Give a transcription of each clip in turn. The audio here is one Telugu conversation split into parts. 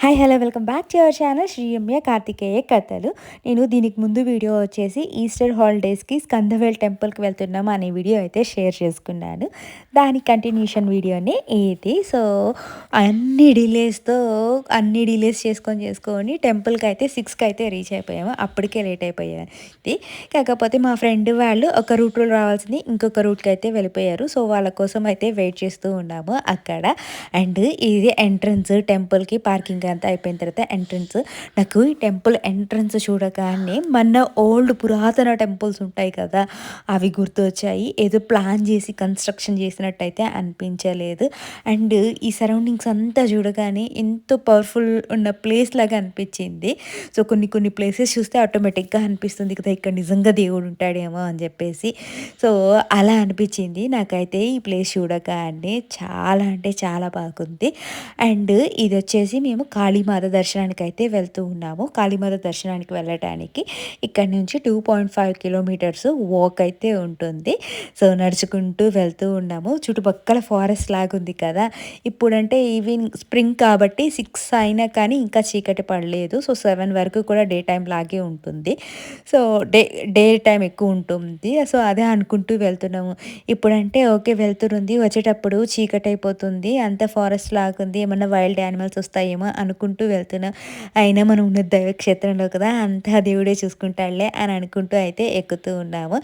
Hi hello welcome back to our channel Sreeyamya Karthikeya కథలు. నేను దీనికి ముందు వీడియో వచ్చేసి ఈస్టర్ హాలిడేస్కి స్కందవేల్ టెంపుల్కి వెళ్తున్నాము అనే వీడియో అయితే షేర్ చేసుకున్నాను. దాని కంటిన్యూషన్ వీడియోనే ఇది. సో అన్ని డిలేస్తో అన్ని డిలేస్ చేసుకొని చేసుకొని టెంపుల్కి అయితే సిక్స్కి అయితే రీచ్ అయిపోయాము. అప్పటికే లేట్ అయిపోయింది కాకపోతే మా ఫ్రెండ్ వాళ్ళు ఒక రూట్లో రావాల్సింది ఇంకొక రూట్కి అయితే వెళ్ళిపోయారు. సో వాళ్ళ కోసం అయితే వెయిట్ చేస్తూ ఉన్నాము అక్కడ. అండ్ ఇది ఎంట్రన్స్ టెంపుల్కి పార్కింగ్ అంతా అయిపోయిన తర్వాత ఎంట్రన్స్ నాకు ఈ టెంపుల్ ఎంట్రన్స్ చూడగానే మన ఓల్డ్ పురాతన టెంపుల్స్ ఉంటాయి కదా అవి గుర్తు వచ్చాయి ఏదో ప్లాన్ చేసి కన్స్ట్రక్షన్ చేసినట్టయితే అనిపించలేదు. అండ్ ఈ సరౌండింగ్స్ అంతా చూడగానే ఎంతో పవర్ఫుల్ ఉన్న ప్లేస్ లాగా అనిపించింది. సో కొన్ని కొన్ని ప్లేసెస్ చూస్తే ఆటోమేటిక్గా అనిపిస్తుంది కదా ఇక్కడ నిజంగా దేవుడు ఉంటాడేమో అని చెప్పేసి. సో అలా అనిపించింది. నాకైతే ఈ ప్లేస్ చూడగానే చాలా అంటే చాలా బాగుంది. అండ్ ఇది వచ్చేసి మేము కాళీమాత దర్శనానికి అయితే వెళ్తూ ఉన్నాము. కాళీమాత దర్శనానికి వెళ్ళటానికి ఇక్కడ నుంచి two point five kilometres walk అయితే ఉంటుంది. సో నడుచుకుంటూ వెళ్తూ ఉన్నాము. చుట్టుపక్కల ఫారెస్ట్ లాగా ఉంది కదా. ఇప్పుడంటే ఈవినింగ్ స్ప్రింగ్ కాబట్టి సిక్స్ అయినా కానీ ఇంకా చీకటి పడలేదు. సో సెవెన్ వరకు కూడా డే టైం లాగే ఉంటుంది. సో డే డే టైం ఎక్కువ ఉంటుంది. సో అదే అనుకుంటూ వెళ్తున్నాము. ఇప్పుడంటే ఓకే వెళ్తుంది వచ్చేటప్పుడు చీకటి అయిపోతుంది అంత ఫారెస్ట్ లాగుంది. ఏమన్నా వైల్డ్ యానిమల్స్ వస్తాయేమో అనుకుంటూ వెళ్తున్నాం. అయినా మనం ఉన్న దైవక్షేత్రంలో కదా అంతా దేవుడే చూసుకుంటాడులే అని అనుకుంటూ అయితే ఎక్కుతూ ఉన్నాము.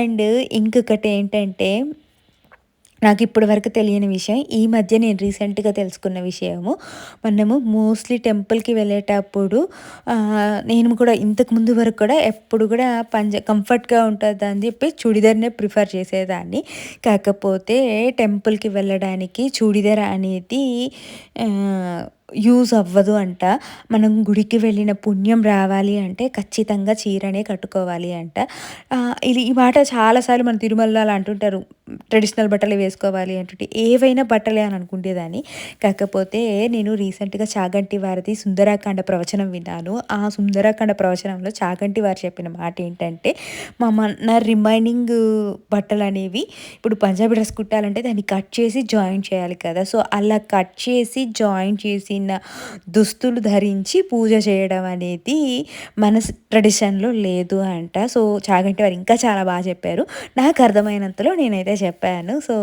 అండ్ ఇంకొకటి ఏంటంటే నాకు ఇప్పటి వరకు తెలియని విషయం ఈ మధ్య నేను రీసెంట్గా తెలుసుకున్న విషయము మనము మోస్ట్లీ టెంపుల్కి వెళ్ళేటప్పుడు నేను కూడా ఇంతకు ముందు వరకు కూడా ఎప్పుడు కూడా పంజ కంఫర్ట్గా ఉంటుంది అని చెప్పి చూడిదార్నే ప్రిఫర్ చేసేదాన్ని. కాకపోతే టెంపుల్కి వెళ్ళడానికి చూడిదార్ అనేది యూజ్ అవ్వదు అంట. మనం గుడికి వెళ్ళిన పుణ్యం రావాలి అంటే ఖచ్చితంగా చీరనే కట్టుకోవాలి అంట. ఇది ఈ మాట చాలాసార్లు మన తిరుమలలో అంటుంటారు. ట్రెడిషనల్ బట్టలు వేసుకోవాలి అంటే ఏవైనా బట్టలే అని అనుకునేదాన్ని కాకపోతే నేను రీసెంట్గా చాగంటి వారిది సుందరాకాండ ప్రవచనం విన్నాను. ఆ సుందరాకాండ ప్రవచనంలో చాగంటి వారు చెప్పిన మాట ఏంటంటే మా నా రిమైనింగ్ బట్టలు అనేవి ఇప్పుడు పంజాబీ డ్రెస్ కుట్టాలంటే దాన్ని కట్ చేసి జాయిన్ చేయాలి కదా. సో అలా కట్ చేసి జాయిన్ చేసిన దుస్తులు ధరించి పూజ చేయడం అనేది మన ట్రెడిషన్లో లేదు అంట. సో చాగంటి వారు ఇంకా చాలా బాగా చెప్పారు. నాకు అర్థమైనంతలో నేనైతే చెప్పాను. సో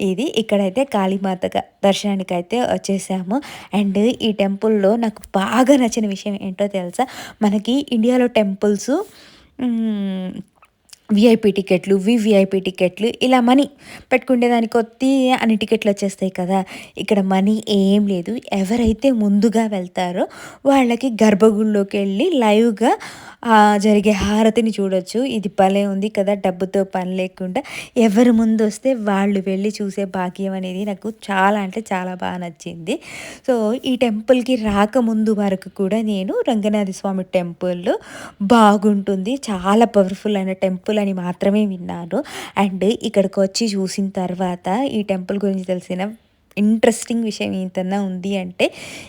ఇది ఇక్కడైతే కాళీమాత దర్శనానికి అయితే వచ్చేసాము. అండ్ ఈ టెంపుల్లో నాకు బాగా నచ్చిన విషయం ఏంటో తెలుసా? మనకి ఇండియాలో టెంపుల్స్ విఐపి టికెట్లు వివిఐపి టికెట్లు ఇలా మనీ పెట్టుకుంటే దానికి కొద్ది అన్ని టికెట్లు వచ్చేస్తాయి కదా. ఇక్కడ మనీ ఏం లేదు. ఎవరైతే ముందుగా వెళ్తారో వాళ్ళకి గర్భగుడిలోకి వెళ్ళి లైవ్గా జరిగే హారతిని చూడొచ్చు. ఇది భలే ఉంది కదా డబ్బుతో పని లేకుండా. ఎవరు ముందు వస్తే వాళ్ళు వెళ్ళి చూసే భాగ్యం అనేది నాకు చాలా అంటే చాలా బాగా నచ్చింది. సో ఈ టెంపుల్కి రాకముందు వరకు కూడా నేను రంగనాథ స్వామి టెంపుల్ బాగుంటుంది. చాలా పవర్ఫుల్ అయిన టెంపుల్ అని మాత్రమే విన్నాను. అండ్ ఇక్కడికి వచ్చి చూసిన తర్వాత ఈ టెంపుల్ గురించి తెలిసిన ఇంట్రెస్టింగ్ విషయం ఏంటన్నా ఉంది అంటే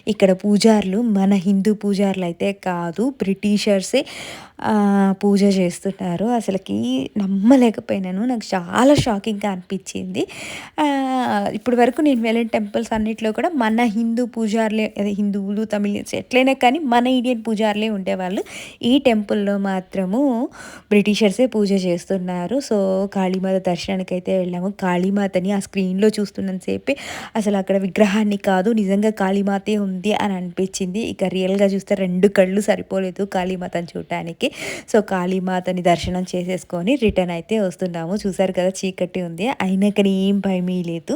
ఇక్కడ పూజారులు మన హిందూ పూజారులు అయితే కాదు బ్రిటిషర్సే పూజ చేస్తున్నారు. అసలుకి నమ్మలేకపోయినాను. నాకు చాలా షాకింగ్గా అనిపించింది. ఇప్పటి వరకు నేను వెళ్ళిన టెంపుల్స్ అన్నిట్లో కూడా మన హిందూ పూజారులే అదే హిందువులు తమిళన్స్ ఎట్లయినా కానీ మన ఇండియన్ పూజారులే ఉండేవాళ్ళు. ఈ టెంపుల్లో మాత్రము బ్రిటిషర్సే పూజ చేస్తున్నారు. సో కాళీమాత దర్శనానికి అయితే వెళ్ళాము. కాళీమాతని ఆ స్క్రీన్లో చూస్తున్నంతసేపే అసలు అక్కడ విగ్రహాన్ని కాదు నిజంగా కాళీమాతే ఉంది అని అనిపించింది. ఇక రియల్గా చూస్తే రెండు కళ్ళు సరిపోలేదు కాళీమాతను చూడటానికి. సో కాళీమాతని దర్శనం చేసేసుకొని రిటర్న్ అయితే వస్తున్నాము. చూసారు కదా చీకటి ఉంది. అయినా కానీ ఏం భయమీ లేదు.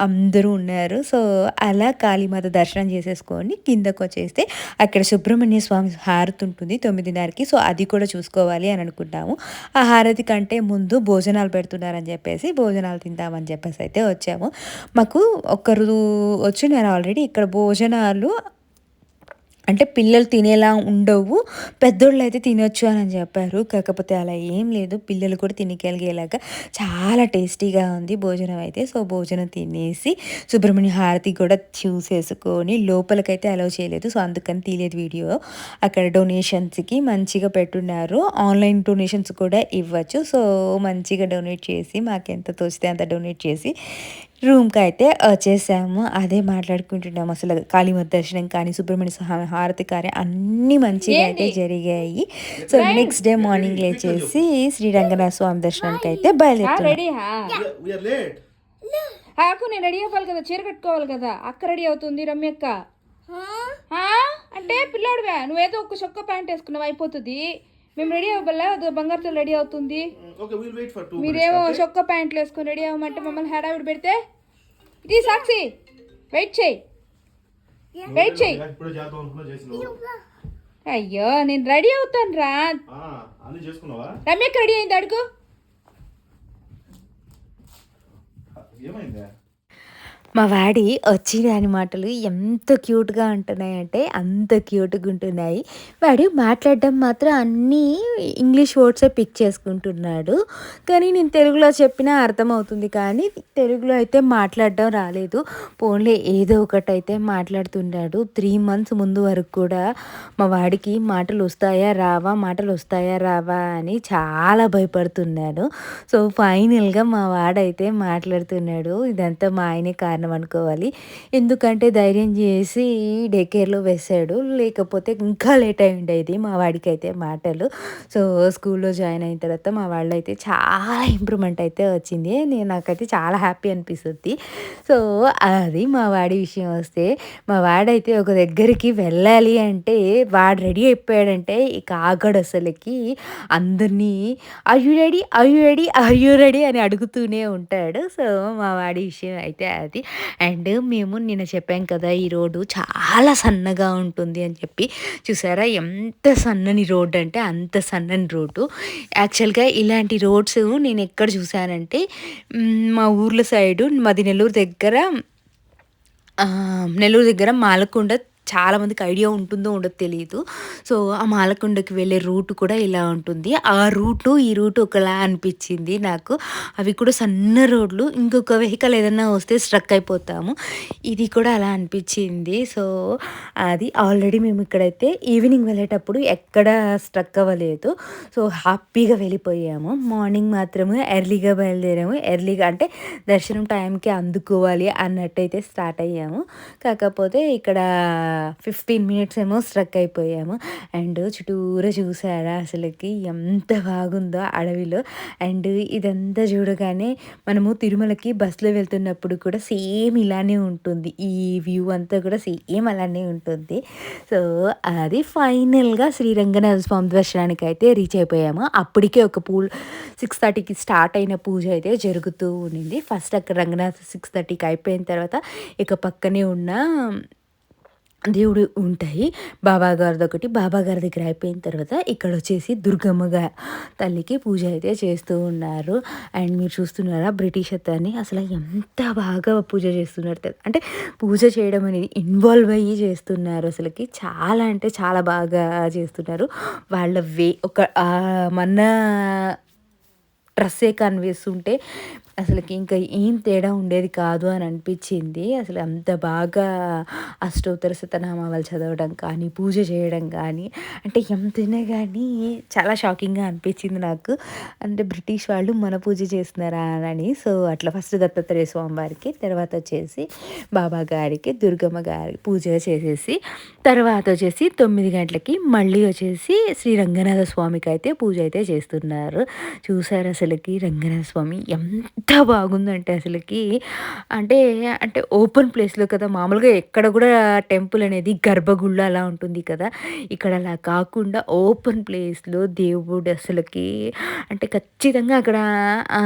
అందరూ ఉన్నారు. సో అలా కాళీమాత దర్శనం చేసేసుకొని కిందకు వచ్చేస్తే అక్కడ సుబ్రహ్మణ్య స్వామి హారతి ఉంటుంది తొమ్మిదిన్నరకి. సో అది కూడా చూసుకోవాలి అని అనుకుంటాము. ఆ హారతి కంటే ముందు భోజనాలు పెడుతున్నారని చెప్పేసి భోజనాలు తిందామని చెప్పేసి అయితే వచ్చాము. మాకు ఒకరు వచ్చి నేను ఆల్రెడీ ఇక్కడ భోజనాలు అంటే పిల్లలు తినేలా ఉండవు. పెద్దోళ్ళు అయితే తినొచ్చు అని చెప్పారు. కాకపోతే అలా ఏం లేదు. పిల్లలు కూడా తినగలిగేలాగా చాలా టేస్టీగా ఉంది భోజనం అయితే. సో భోజనం తినేసి సుబ్రహ్మణ్య హారతి కూడా చూసేసుకొని లోపలికైతే అలౌ చేయలేదు. సో అందుకని తీయలేదు వీడియో. అక్కడ డొనేషన్స్కి మంచిగా పెట్టున్నారు. ఆన్లైన్ డొనేషన్స్ కూడా ఇవ్వచ్చు. సో మంచిగా డొనేట్ చేసి మాకు ఎంత తోచితే అంత డొనేట్ చేసి రూమ్కి అయితే వచ్చేసాము అదే మాట్లాడుకుంటున్నాము. అసలు కాళీమత దర్శనం కానీ సుబ్రహ్మణ్య స్వామి హారతి కానీ అన్నీ మంచిగా అయితే జరిగాయి. సో నెక్స్ట్ డే మార్నింగ్ లేచేసి శ్రీ రంగనాథ స్వామి దర్శనానికి అయితే బయలుదేరుతున్నాం. రెడీ నేను అవ్వాలి కదా. చీర కట్టుకోవాలి కదా. అక్క రెడీ అవుతుంది రమ్యక్క? అంటే పిల్లాడువే నువ్వేదో ఒక చొక్క ప్యాంట్ వేసుకున్నావు అయిపోతుంది. మేము రెడీ అవ్వబల్లా అది బంగారుతో రెడీ అవుతుంది. Mm. మీరేమో చొక్క ప్యాంట్లు వేసుకొని రెడీ అవ్వమంటే మమ్మల్ని హడావిడి పెడితే? ఇది సాక్షి వెయిట్ చేయి. వెయిట్ చేయి. అయ్యో నేను రెడీ అవుతాను రా ఆ, అన్ని చేసుకున్నావా? రమ్యక్క రెడీ అయింది అడుగు. ఏమైందా? మా వాడి వచ్చి మాటలు ఎంత క్యూట్గా ఉంటున్నాయంటే అంత క్యూట్గా ఉంటున్నాయి. వాడు మాట్లాడడం మాత్రం అన్నీ ఇంగ్లీష్ వర్డ్సే పిక్ చేసుకుంటున్నాడు. కానీ నేను తెలుగులో చెప్పినా అర్థమవుతుంది. కానీ తెలుగులో అయితే మాట్లాడడం రాలేదు. పోన్లే ఏదో ఒకటి అయితే మాట్లాడుతున్నాడు త్రీ మంత్స్ ముందు వరకు కూడా మా వాడికి మాటలు వస్తాయా రావా? మాటలు వస్తాయా రావా? అని చాలా భయపడుతున్నాడు. సో ఫైనల్గా మా వాడైతే మాట్లాడుతున్నాడు. ఇదంతా మా ఆయనే కారణం. అనుకోవాలి. ఎందుకంటే ధైర్యం చేసి డే కేర్లో వేసాడు. లేకపోతే ఇంకా లేట్ అయి ఉండేది మా వాడికి అయితే మాటలు. సో స్కూల్లో జాయిన్ అయిన తర్వాత మా వాళ్ళు అయితే చాలా ఇంప్రూవ్మెంట్ అయితే వచ్చింది. నేను నాకైతే చాలా హ్యాపీ అనిపిస్తుంది. సో అది మా వాడి విషయం వస్తే మా వాడైతే ఒక దగ్గరికి వెళ్ళాలి అంటే వాడు రెడీ అయిపోయాడంటే ఇక ఆగడు అసలుకి. అందరినీ are you ready are you ready are you ready అని అడుగుతూనే ఉంటాడు. సో మా వాడి విషయం అయితే అది. అండ్ మేము నిన్న చెప్పాం కదా ఈ రోడ్డు చాలా సన్నగా ఉంటుంది అని చెప్పి. చూసారా ఎంత సన్నని రోడ్డు అంటే అంత సన్నని రోడ్డు. యాక్చువల్గా ఇలాంటి రోడ్స్ నేను ఎక్కడ చూశానంటే మా ఊర్ల సైడు మాది నెల్లూరు దగ్గర నెల్లూరు దగ్గర మాలకొండ చాలామందికి ఐడియా ఉంటుందో ఉండదు తెలియదు సో ఆ మాలకొండకి వెళ్ళే రూట్ కూడా ఇలా ఉంటుంది. ఆ రూటు ఈ రూట్ ఒకలా అనిపించింది నాకు. అవి కూడా సన్న రోడ్లు. ఇంకొక వెహికల్ ఏదైనా వస్తే స్ట్రక్ అయిపోతాము. ఇది కూడా అలా అనిపించింది. సో అది ఆల్రెడీ మేము ఇక్కడైతే ఈవినింగ్ వెళ్ళేటప్పుడు ఎక్కడ స్ట్రక్ అవ్వలేదు. సో హ్యాపీగా వెళ్ళిపోయాము. మార్నింగ్ మాత్రమే ఎర్లీగా బయలుదేరాము. ఎర్లీగా అంటే దర్శనం టైంకి అందుకోవాలి అన్నట్టయితే స్టార్ట్ అయ్యాము. కాకపోతే ఇక్కడ ఫిఫ్టీన్ మినిట్స్ ఏమో స్ట్రక్ అయిపోయాము. అండ్ చుట్టూరా చూసారా? అసలుకి ఎంత బాగుందో అడవిలో. అండ్ ఇదంతా చూడగానే మనము తిరుమలకి బస్సులో వెళ్తున్నప్పుడు కూడా సేమ్ ఇలానే ఉంటుంది. ఈ వ్యూ అంతా కూడా సేమ్ అలానే ఉంటుంది. సో అది ఫైనల్గా శ్రీరంగనాథ స్వామి దర్శనానికి అయితే రీచ్ అయిపోయాము. అప్పటికే ఒక పూల్ సిక్స్ థర్టీకి స్టార్ట్ అయిన పూజ అయితే జరుగుతూ ఉండింది. ఫస్ట్ అక్కడ రంగనాథ్ సిక్స్ థర్టీకి అయిపోయిన తర్వాత ఇక పక్కనే ఉన్న దేవుడు ఉంటాయి. బాబా గారిది ఒకటి బాబా గారి దగ్గర అయిపోయిన తర్వాత ఇక్కడ వచ్చేసి దుర్గమ్మగా తల్లికి పూజ అయితే చేస్తూ ఉన్నారు. అండ్ మీరు చూస్తున్నారా బ్రిటిష్ అతన్ని. అసలు ఎంత బాగా పూజ చేస్తున్నారు అంటే పూజ చేయడం అనేది ఇన్వాల్వ్ అయ్యి చేస్తున్నారు అసలుకి. చాలా అంటే చాలా బాగా చేస్తున్నారు. వాళ్ళ వే ఒక మన డ్రెస్సే కనిపిస్తుంటే అసలుకి ఇంకా ఏం తేడా ఉండేది కాదు అని అనిపించింది. అసలు అంత బాగా అష్టోత్తర శతనామాలు చదవడం కానీ పూజ చేయడం కానీ అంటే ఎంతైనా కానీ చాలా షాకింగ్గా అనిపించింది నాకు. అంటే బ్రిటిష్ వాళ్ళు మన పూజ చేస్తున్నారా అని. సో అట్లా ఫస్ట్ దత్తాత్రేయ స్వామి వారికి తర్వాత వచ్చేసి బాబా గారికి దుర్గమ్మ గారి పూజ చేసేసి తర్వాత వచ్చేసి తొమ్మిది గంటలకి మళ్ళీ వచ్చేసి శ్రీ రంగనాథ స్వామికి అయితే పూజ అయితే చేస్తున్నారు. చూసారు అసలుకి రంగనాథ స్వామి ఎంత ఎంత బాగుందంటే అసలుకి. అంటే అంటే ఓపెన్ ప్లేస్లో కదా మామూలుగా ఎక్కడ కూడా టెంపుల్ అనేది గర్భగుళ్ళ అలా ఉంటుంది కదా. ఇక్కడ అలా కాకుండా ఓపెన్ ప్లేస్లో దేవుడు అసలుకి అంటే ఖచ్చితంగా అక్కడ ఆ,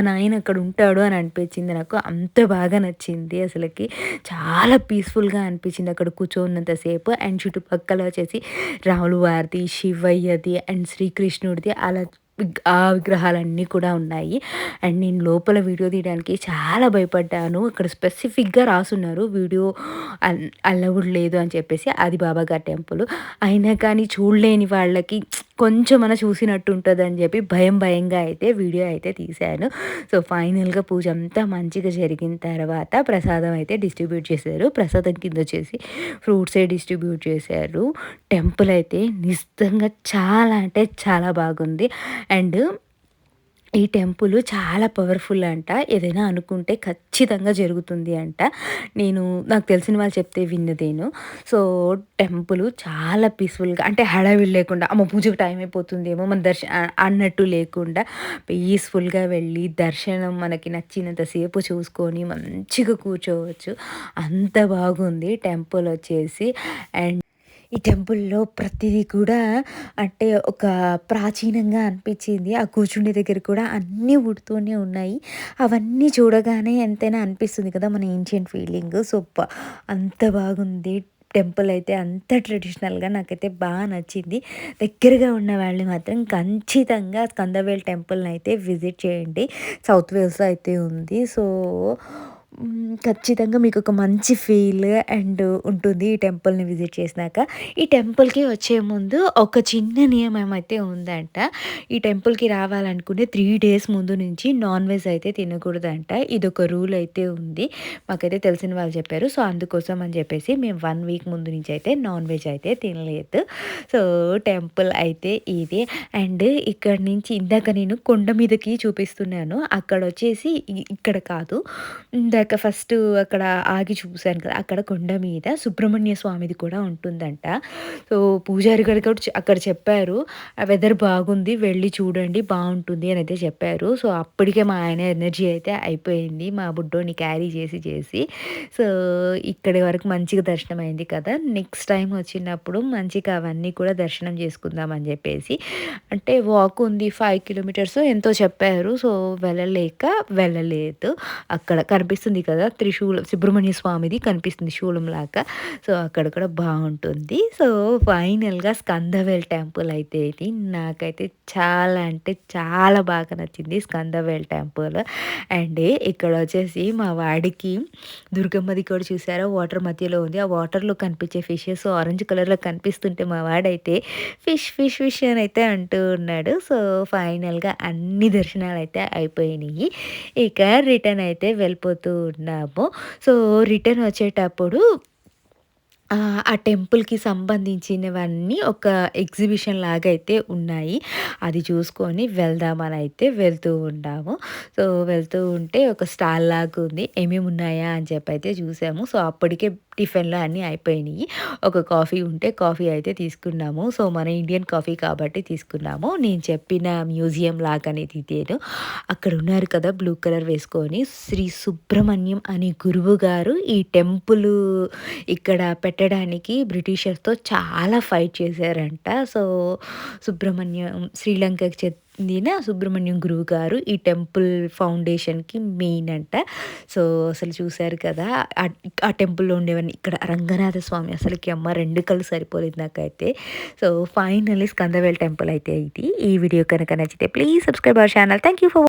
నాయన అక్కడ ఉంటాడు అని అనిపించింది నాకు. అంత బాగా నచ్చింది అసలుకి. చాలా పీస్ఫుల్గా అనిపించింది అక్కడ కూర్చోన్నంతసేపు అండ్ చుట్టుపక్కల వచ్చేసి రాములు వారిది శివయ్యది అండ్ శ్రీకృష్ణుడిది అలా ఆ విగ్రహాలన్నీ కూడా ఉన్నాయి. అండ్ నేను లోపల వీడియో తీయడానికి చాలా భయపడ్డాను. ఇక్కడ స్పెసిఫిక్గా రాసున్నారు వీడియో అల్లవుడు లేదు అని చెప్పేసి అది బాబాగారి టెంపుల్. అయినా కానీ చూడలేని వాళ్ళకి కొంచెం అలా చూసినట్టు ఉంటుంది అని చెప్పి భయం భయంగా అయితే వీడియో అయితే తీశాను. సో ఫైనల్గా పూజ అంతా మంచిగా జరిగిన తర్వాత ప్రసాదం అయితే డిస్ట్రిబ్యూట్ చేశారు. ప్రసాదం కింద వచ్చేసి ఫ్రూట్సే డిస్ట్రిబ్యూట్ చేశారు. టెంపుల్ అయితే నిజంగా చాలా అంటే చాలా బాగుంది. అండ్ ఈ టెంపుల్ చాలా పవర్ఫుల్ అంట. ఏదైనా అనుకుంటే ఖచ్చితంగా జరుగుతుంది అంట. నేను నాకు తెలిసిన వాళ్ళు చెప్తే విన్నదేను. సో టెంపుల్ చాలా పీస్ఫుల్గా అంటే హడావిడి లేకుండా అమ్మ పూజకు టైం అయిపోతుందేమో మన దర్శ అన్నట్టు లేకుండా పీస్ఫుల్గా వెళ్ళి దర్శనం మనకి నచ్చినంతసేపు చూసుకొని మంచిగా కూర్చోవచ్చు. అంత బాగుంది టెంపుల్ వచ్చేసి. అండ్ ఈ టెంపుల్‌లో ప్రతిదీ కూడా అంటే ఒక ప్రాచీనంగా అనిపించింది. ఆ కూర్చుండే దగ్గర కూడా అన్నీ ఉడుతూనే ఉన్నాయి. అవన్నీ చూడగానే ఎంతైనా అనిపిస్తుంది కదా! మన ఏన్షియంట్ ఫీలింగ్. సో, అంత బాగుంది. టెంపుల్ అయితే అంత ట్రెడిషనల్‌గా నాకైతే బాగా నచ్చింది. దగ్గరగా ఉన్న వాళ్ళు మాత్రం ఖచ్చితంగా స్కందవేల్ అయితే విజిట్ చేయండి. సౌత్ వేల్స్‌లో అయితే ఉంది. సో, ఖచ్చితంగా మీకు ఒక మంచి ఫీల్ అండ్ ఉంటుంది ఈ టెంపుల్‌ని విజిట్ చేసినాక. ఈ టెంపుల్‌కి వచ్చే ముందు ఒక చిన్న నియమం అయితే ఉందంట. ఈ టెంపుల్‌కి రావాలనుకునే త్రీ డేస్ ముందు నుంచి నాన్ వెజ్ అయితే తినకూడదంట. ఇది ఒక రూల్ అయితే ఉంది. మాకైతే తెలిసిన వాళ్ళు చెప్పారు. సో, అందుకోసం అని చెప్పేసి మేము వన్ వీక్ ముందు నుంచి అయితే నాన్ వెజ్ అయితే తినలేదు. సో, టెంపుల్ అయితే ఇది. అండ్ ఇక్కడ నుంచి ఇందాక నేను కొండ మీదకి చూపిస్తున్నాను. అక్కడ వచ్చేసి ఇక్కడ కాదు. ఇందాక ఫస్ట్ అక్కడ ఆగి చూశాను కదా! అక్కడ కొండ మీద సుబ్రహ్మణ్య స్వామిది కూడా ఉంటుందంట. సో, పూజారి గారు కూడా అక్కడ చెప్పారు. ఆ వెదర్ బాగుంది. వెళ్ళి చూడండి బాగుంటుంది అని అయితే చెప్పారు. సో, అప్పటికే మా ఆయన ఎనర్జీ అయితే అయిపోయింది. మా బుడ్డోని క్యారీ చేసి చేసి. సో, ఇక్కడి వరకు మంచిగా దర్శనం అయింది కదా! నెక్స్ట్ టైం వచ్చినప్పుడు మంచిగా అవన్నీ కూడా దర్శనం చేసుకుందాం అని చెప్పేసి అంటే వాక్ ఉంది ఫైవ్ కిలోమీటర్స్ ఎంతో చెప్పారు. సో, వెళ్ళలేక వెళ్ళలేదు. అక్కడ కనిపిస్తుంది కదా! త్రిశూలం సుబ్రహ్మణ్య స్వామిది కనిపిస్తుంది శూలం లాగా సో, అక్కడ కూడా బాగుంటుంది సో, ఫైనల్‌గా స్కందవేల్ టెంపుల్ అయితే ఇది. నాకైతే చాలా అంటే చాలా బాగా నచ్చింది స్కందవేల్ టెంపుల్. అండ్ ఇక్కడ వచ్చేసి మా వాడికి దుర్గమ్మది కూడా చూసారా వాటర్ మధ్యలో ఉంది. ఆ వాటర్‌లో కనిపించే ఫిషెస్ ఆరెంజ్ కలర్‌లో కనిపిస్తుంటే మా వాడైతే ఫిష్, ఫిష్, ఫిష్ అని అయితే అంటూ ఉన్నాడు. సో, ఫైనల్‌గా అన్ని దర్శనాలు అయితే అయిపోయినాయి. ఇక రిటర్న్ అయితే వెళ్ళిపోతూ ఉన్నాము. సో, రిటర్న్ వచ్చేటప్పుడు ఆ టెంపుల్‌కి సంబంధించినవన్నీ ఒక ఎగ్జిబిషన్ లాగా అయితే ఉన్నాయి. అది చూసుకొని వెళ్దామని అయితే వెళ్తూ ఉన్నాము. సో, వెళ్తూ ఉంటే ఒక స్టాల్ లాగా ఉంది. ఏమేమి ఉన్నాయా అని చెప్పి అయితే చూసాము. సో, అప్పటికే టిఫిన్లో అన్నీ అయిపోయినాయి. ఒక కాఫీ ఉంటే కాఫీ అయితే తీసుకున్నాము. సో, మన ఇండియన్ కాఫీ కాబట్టి తీసుకున్నాము. నేను చెప్పిన మ్యూజియం లాగానే ఇదేను. అక్కడ ఉన్నారు కదా! బ్లూ కలర్ వేసుకొని శ్రీ సుబ్రహ్మణ్యం అనే గురువు గారు ఈ టెంపుల్ ఇక్కడ పెట్టడానికి బ్రిటిషర్స్‌తో చాలా ఫైట్ చేశారంట. సో, సుబ్రహ్మణ్యం శ్రీలంకకి చెందిన సుబ్రహ్మణ్యం గురువు గారు ఈ టెంపుల్ ఫౌండేషన్‌కి మెయిన్ అంట. సో, అసలు చూశారు కదా! ఆ టెంపుల్‌లో ఉండేవన్నీ ఇక్కడ రంగనాథ స్వామి అసలుకి అమ్మ రెండు కళ్ళు సరిపోలేదు నాకైతే. సో, ఫైనల్లీ స్కందవేల్ టెంపుల్ అయితే ఇది. ఈ వీడియో కనుక నచ్చితే please subscribe our channel. Thank you for